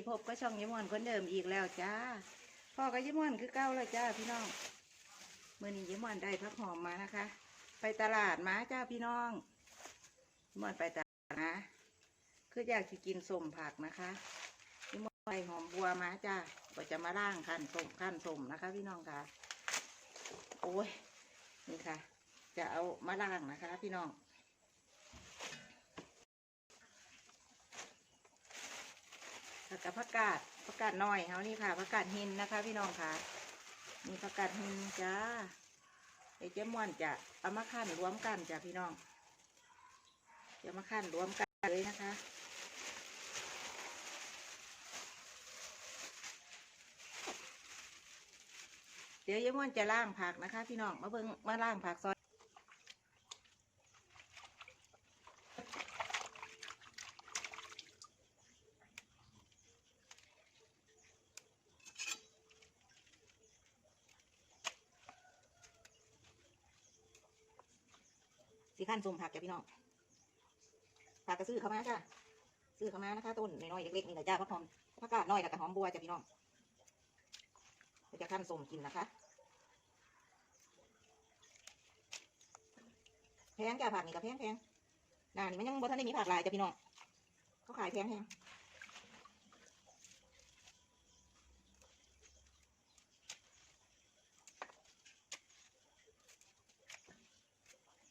นี้พบก็ช่องยิ้มอนคนเดิมอีกแล้วจ้าพ่อก็ยิ้มอนคือเก้าแล้วจ้าพี่น้องเมื่อนี้ยิ้มอนได้พักหอมมานะคะ ไปตลาดมาจ้าพี่น้องยิ้มอนไปตลาดนะคืออยากจะกินสมผักนะคะยิ้มอนไปหอมบัวมาจ้าก็จะมาล่างขั้นสมขั้นสมนะคะ พี่น้องค่ะโอ้ยนี่ค่ะ จะเอามาล่างนะคะ พี่น้อง แล้วกับผักกาดผักกาดน้อยเฮานี่ค่ะผักกาดหินนะคะ พี่น้องค่ะมีผักกาดหินจ้าไอเจ้ม่วนจะเอามาขั้นรวมกันจ้ะพี่น้องจะมาขั้นรวมกันเลยนะคะเดี๋ยวเจ้ม่วนจะล่างผักนะคะ พี่น้องมาเบิ่งมาล่างผักซอย สีขั้นสมผักจ้ะพี่น้องผักก็ซื้อเข้ามาจ้ะซื้อเข้ามานะคะต้นน้อยๆเล็กๆนี่แหละจ้าพักหอมผักกาดน้อยกับหอมบัวจ้ะพี่น้องเราจะขั้นสมกินนะคะแพงจ้ะผักนี่ก็แพงแพงนานี่มันยังบ่ทันได้มีผักหลายจ้ะพี่น้องเขาขายแพงแพง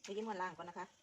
ไปยิ้มวันล่างก่อนนะคะ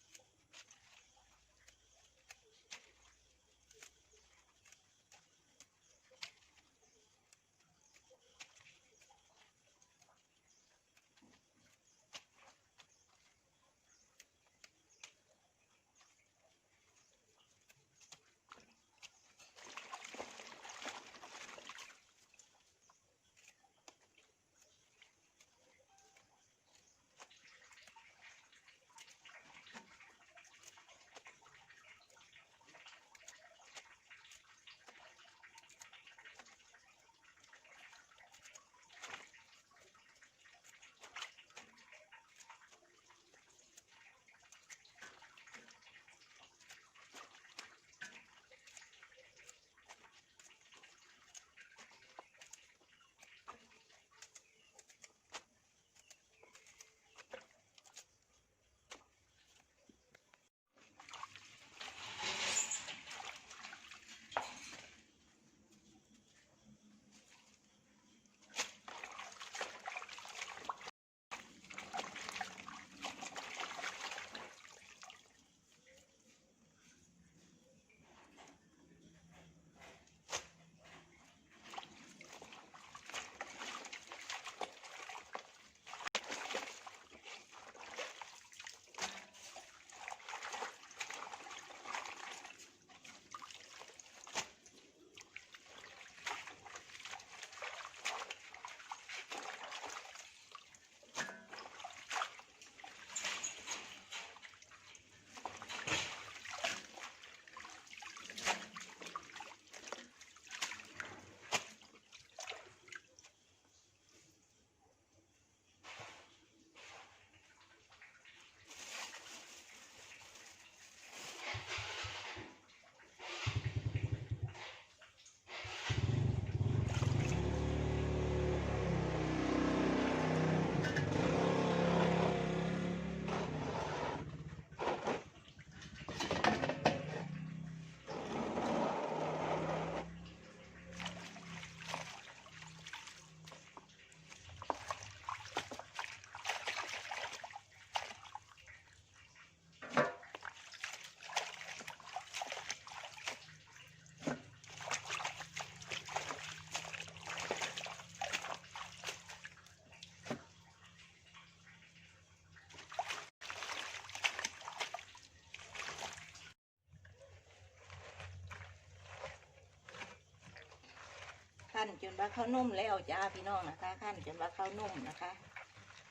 ขั้นจนว่าข้าวนุ่มแล้วจ้าพี่น้องนะคะขั้นจนว่าข้าวนุ่มนะคะ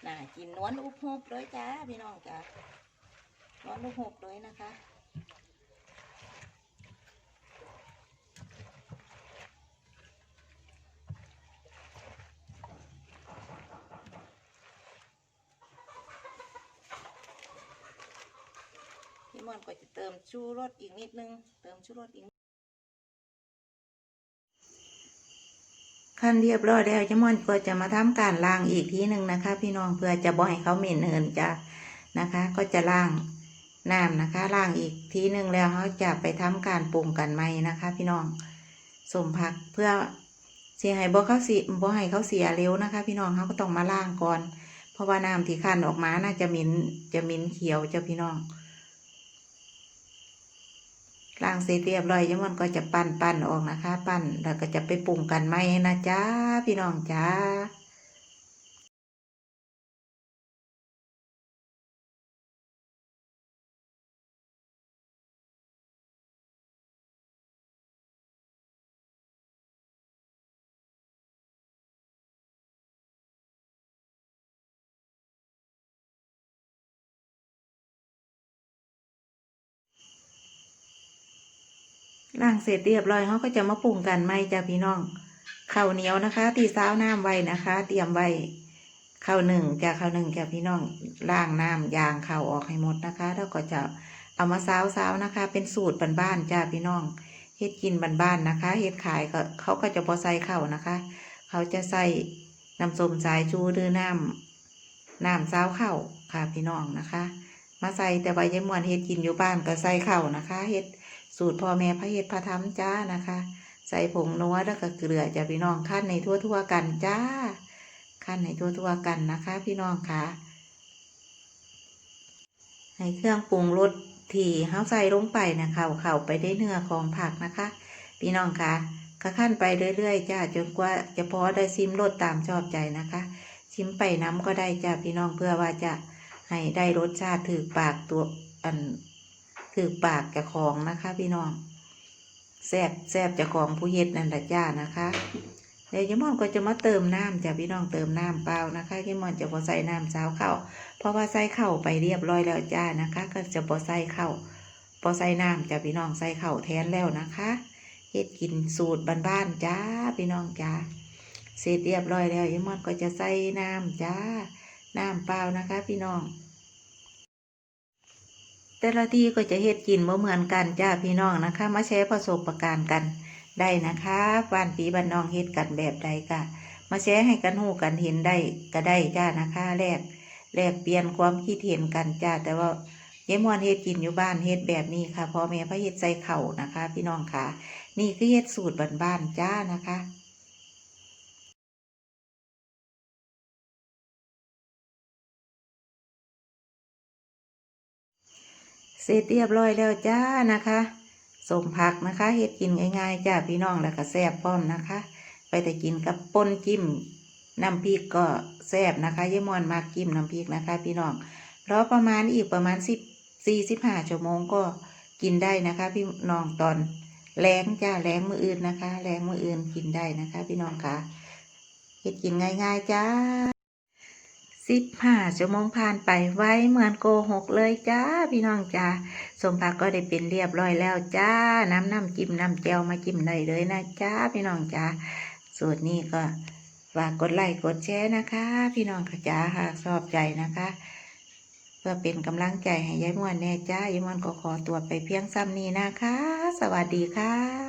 น่ากินนวลอุบหุบเลยจ้าพี่น้องจ้านวลอุบหุบเลยนะคะพี่มอนก็จะเติมชูรสอีกนิดนึง เติมชูรสอีก ขั้นเรียบร้อยแล้วจะม่อนก็จะมาทำการล้างอีกทีหนึ่งนะคะ พี่น้องเพื่อจะบ่ให้เขาเหม็นเหินจะนะคะ ก็จะล้างน้ำนะคะล้างอีกทีหนึ่งแล้วเขาจะไปทำการปรุงกันใหม่นะคะ พี่น้องสมผักเพื่อเสียให้บ่เขาเสียบ่ให้เขาเสียเร็วนะคะ พี่น้องเขาก็ต้องมาล้างก่อน เพราะว่าน้ำที่คั้นออกมาน่าจะหม็นจะหม็นเขียวจ้ะพี่น้อง ล้างเสร็จเรียบร้อยยังมันก็จะปั้นปั้นออกนะคะ ปั้นแล้วก็จะไปปรุงกันไหมนะจ๊ะพี่น้องจ้า ล้างเสร็จเรียบร้อยเขาก็จะมาปรุงกันไหมจ้ะพี่น้องข้าวเหนียวนะคะตีซ้าวน้ำไว้นะคะ เตรียมไว้ข้าวหนึ่งจ้ะข้าวหนึ่งจ้ะพี่น้องล้างน้ำยางข้าวออกให้หมดนะคะ แล้วก็จะเอามาซ้าวซ้าวนะคะ เป็นสูตรบ้านๆจ้ะพี่น้องเฮ็ดกินบ้านๆนะคะเฮ็ดขายก็เขาก็จะพอใส่ข้าวนะคะ เขาจะใส่น้ำส้มสายชูหรือน้ำน้ำซ้าวข้าวค่ะพี่น้องนะคะ มาใส่แต่ใบยายมวนเฮ็ดกินอยู่บ้านก็ใส่ข้าวนะคะเฮ็ด สูตรพ่อแม่พระเฮ็ดพระธรรมจ้านะคะ ใส่ผงนัวแล้วก็เกลือจะพี่น้องขั้นในทั่วทั่วๆกันจ้า ขั้นในทั่วทั่วๆกันนะคะ พี่น้องค่ะให้เครื่องปรุงรสที่เฮาใส่ลงไปนะเข้าเข้าไปได้เนื้อของผักนะคะ พี่น้องค่ะก็ขั้นไปเรื่อยๆจ้าจนกว่าจะพอได้ซิมรสตามชอบใจนะคะ ชิมไปน้ำก็ได้จ้าพี่น้องเพื่อว่าจะให้ได้รสชาติถือปากตัวอัน ถือปากจะของนะคะพี่น้องแซบแซบจะของผู้เฮ็ดนั่นแหละจ้านะคะเดี๋ยวยมอนก็จะมาเติมน้ำจ้ะพี่น้องเติมน้ำเปล่านะคะยมอนจะพอใส่น้ำสาวเข้าเพราะว่าใส่เข้าไปเรียบร้อยแล้วจ้านะคะ ก็จะพอใส่เข้าพอใส่น้ำจ้ะพี่น้องใส่เข้าแทนแล้วนะคะเฮ็ดกินสูตรบ้านๆจ้าพี่น้องจ้าเสร็จเรียบร้อยแล้วยายมอนก็จะใส่น้ำจ้าน้ำเปล่านะคะ พี่น้อง แต่ละที่ก็จะเฮ็ดกินบ่เหมือนกันจ้าพี่น้องนะคะ มาแชร์ประสบการณ์กันได้นะคะบ้านปีบ้านน้องเฮ็ดกันแบบใดก็มาแชร์ให้กันหูกันเห็นได้ก็ได้จ้านะคะแลกแลกเปลี่ยนความคิดเห็นกันจ้าแต่ว่ายายมวนเฮ็ดกินอยู่บ้านเฮ็ดแบบนี้ค่ะพ่อแม่พระเฮ็ดใส่เข่านะคะ พี่น้องค่ะ นี่คือเฮ็ดสูตรบ้านๆจ้านะคะ เสร็จเรียบร้อยแล้วจ้านะคะสมผักนะคะเฮ็ดกินง่ายๆจ้าพี่น้องแล้วก็แซ่บพร้อมนะคะ ไปแต่กินกับป่นจิ้มน้ำพริกก็แซ่บนะคะยายมอนมากจิ้มน้ำพริกนะคะ พี่น้องรอประมาณอีกประมาณสิบสี่สิบห้าชั่วโมงก็กินได้นะคะ พี่น้องตอนแรงจ้าแรงมืออื่นนะคะแรงมืออื่นกินได้นะคะ พี่น้องค่ะเฮ็ดกินง่าย ๆ จ้า สิบห้าชั่วโมงผ่านไปไว้เหมือนโกหกเลยจ้าพี่น้องจ้าสมผักก็ได้เป็นเรียบร้อยแล้วจ้าน้ำน้ำจิ้มน้ำแจวมาจิ้มได้เลยนะจ้าพี่น้องจ้าสูตรนี้ก็ฝากกดไลค์กดแชร์นะคะ พี่น้องค่ะจ้าหากชอบใจนะคะ เพื่อเป็นกำลังใจให้ยายม่วนแน่จ้ายายม่วนก็ขอตัวไปเพียงซ้ำนี้นะคะ สวัสดีค่ะ